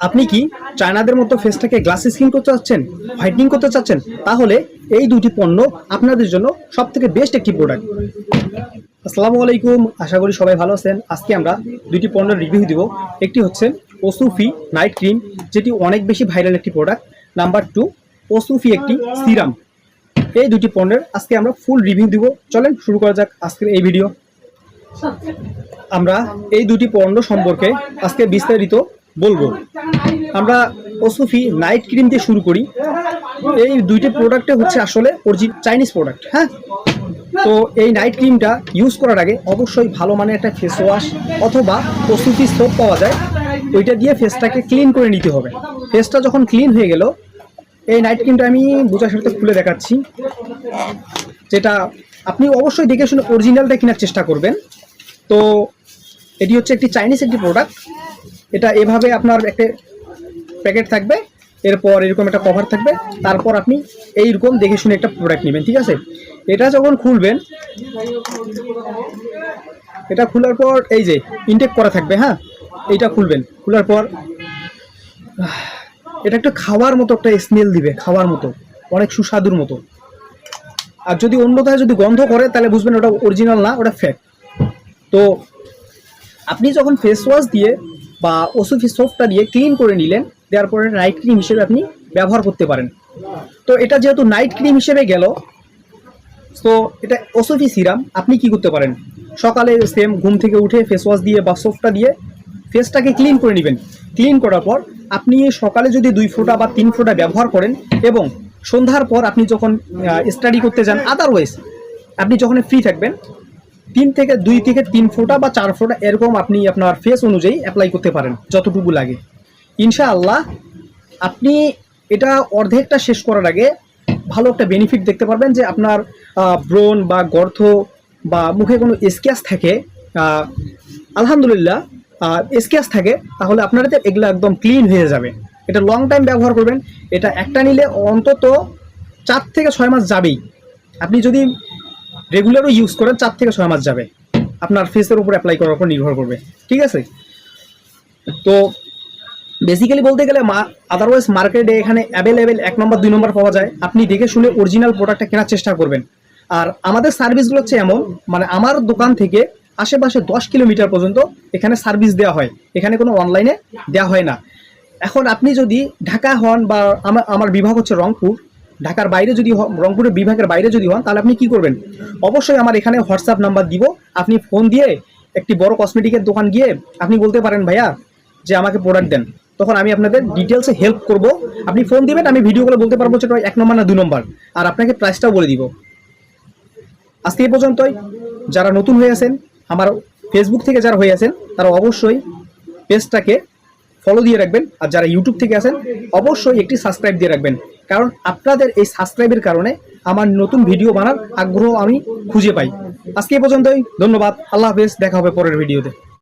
আপনি কি চায়নাদের মতো ফেসটাকে গ্লাস স্কিন করতে চাচ্ছেন হোয়াইটনিং করতে চাচ্ছেন? তাহলে এই দুটি পণ্য আপনাদের জন্য সব থেকে বেস্ট একটি প্রোডাক্ট আসসালামু আলাইকুম, আশা করি সবাই ভালো আছেন। আজকে আমরা দুটি পণ্যের রিভিউ দিব। একটি হচ্ছে ওসুফি নাইট ক্রিম যেটি অনেক বেশি ভাইরাল একটি প্রোডাক্ট নাম্বার টু ওসুফি একটি সিরাম এই দুটি পণ্যের আজকে আমরা ফুল রিভিউ দিব। চলেন শুরু করা যাক আজকের এই ভিডিও আমরা এই দুটি পণ্য সম্পর্কে আজকে বিস্তারিত বলব। আমরা ওসুফি নাইট ক্রিম দিয়ে শুরু করি। এই দুইটি প্রোডাক্টে হচ্ছে আসলে অরিজিন চাইনিজ প্রোডাক্ট হ্যাঁ? তো এই নাইট ক্রিমটা ইউজ করার আগে অবশ্যই ভালো মানের একটা ফেস ওয়াশ অথবা ওসুফি সোপ পাওয়া যায়। ওইটা দিয়ে ফেসটাকে ক্লিন করে নিতে হবে। ফেসটা যখন ক্লিন হয়ে গেল, এই নাইট ক্রিমটা আমি বোঝার সাথে খুলে দেখাচ্ছি। যেটা আপনি অবশ্যই দেখে শুনে অরিজিনালটা কেনার চেষ্টা করবেন। তো এটি হচ্ছে একটি চাইনিজ একটি প্রোডাক্ট এটা এভাবে আপনার একটা প্যাকেট থাকবে, এরপর এরকম একটা কভার থাকবে, তারপর আপনি এইরকম দেখে শুনে একটা প্রোডাক্ট নেবেন, ঠিক আছে? এটা যখন খুলবেন, এটা খোলার পর এই যে ইনটেক করা থাকবে হ্যাঁ? এইটা খুলবেন, খোলার পর এটা একটা খাওয়ার মতো একটা স্মেল দিবে, খাওয়ার মতো, অনেক সুস্বাদুর মতো। আর যদি অন্যথায় যদি গন্ধ করে, তাহলে বুঝবেন ওটা অরিজিনাল না, ওটা ফ্যাক তো আপনি যখন ফেস ওয়াশ দিয়ে বা ওসুফি সোপটা দিয়ে ক্লিন করে নিলেন, দেওয়ার পরে নাইট ক্রিম হিসেবে আপনি ব্যবহার করতে পারেন। তো এটা যেহেতু নাইট ক্রিম হিসেবে গেল, তো এটা ওসুফি সিরাম আপনি কি করতে পারেন? সকালে সেম ঘুম থেকে উঠে ফেস ওয়াশ দিয়ে বা সোপটা দিয়ে ফেসটাকে ক্লিন করে নেবেন। ক্লিন করার পর আপনি সকালে যদি দুই ফোঁটা বা তিন ফোঁটা ব্যবহার করেন এবং সন্ধ্যার পর আপনি যখন স্টাডি করতে যান আদারওয়াইজ আপনি যখন ফ্রি থাকবেন তিন থেকে দুই থেকে তিন ফোঁটা বা চার ফোঁটা এরকম আপনি আপনার ফেস অনুযায়ী অ্যাপ্লাই করতে পারেন, যতটুকু লাগে। ইনশাআল্লাহ আপনি এটা অর্ধেকটা শেষ করার আগে ভালো একটা বেনিফিট দেখতে পারবেন যে আপনার ব্রণ বা গর্থ বা মুখে কোনো স্ক্যাচ থাকে আলহামদুলিল্লাহ স্ক্যাচ থাকে, তাহলে আপনার এগুলো একদম ক্লিন হয়ে যাবে। এটা লং টাইম ব্যবহার করবেন। এটা একটা নিলে অন্তত চার থেকে ছয় মাস যাবেই। আপনি যদি রেগুলারও ইউজ করেন, চার থেকে ছয় মাস যাবে। আপনার ফেসের উপর অ্যাপ্লাই করার উপর নির্ভর করবে। ঠিক আছে? তো বেসিক্যালি বলতে গেলে মা আদারওয়াইজ মার্কেটে এখানে অ্যাভেলেবেল এক নম্বর দুই নম্বর পাওয়া যায়। আপনি দেখে শুনে অরিজিনাল প্রোডাক্টটা কেনার চেষ্টা করবেন। আর আমাদের সার্ভিসগুলো হচ্ছে এমন মানে আমার দোকান থেকে আশেপাশে দশ কিলোমিটার পর্যন্ত এখানে সার্ভিস দেওয়া হয়। এখানে কোনো অনলাইনে দেওয়া হয় না। এখন আপনি যদি ঢাকা হন বা আমার আমার বিভাগ হচ্ছে রংপুর। ঢাকার বাইরে যদি রংপুরের বিভাগের বাইরে যদি হন, তাহলে আপনি কি করবেন? অবশ্যই আমার এখানে হোয়াটসঅ্যাপ নাম্বার দিব। আপনি ফোন দিয়ে একটি বড় কসমেটিকের দোকান গিয়ে আপনি বলতে পারেন, ভাইয়া, যে আমাকে প্রোডাক্ট দেন। তখন আমি আপনাদের ডিটেলসে হেল্প করব। আপনি ফোন দিবেন, আমি ভিডিও বলতে পারব যে এক নম্বর না দু নম্বর। আর আপনাকে প্রাইসটাও বলে দিব। আজকে এই পর্যন্তই। যারা নতুন হয়ে আছেন, আমার ফেসবুক থেকে যারা হয়ে আছেন, তারা অবশ্যই পেজটাকে ফলো দিয়ে রাখবেন। আর যারা ইউটিউব থেকে আছেন, অবশ্যই একটি সাবস্ক্রাইব দিয়ে রাখবেন। কারণ আপনাদের এই সাবস্ক্রাইবের কারণে আমার নতুন ভিডিও বানার আগ্রহ আমি খুঁজে পাই। আজকে এই পর্যন্তই, ধন্যবাদ, আল্লাহ হাফেজ, দেখা হবে পরের ভিডিওতে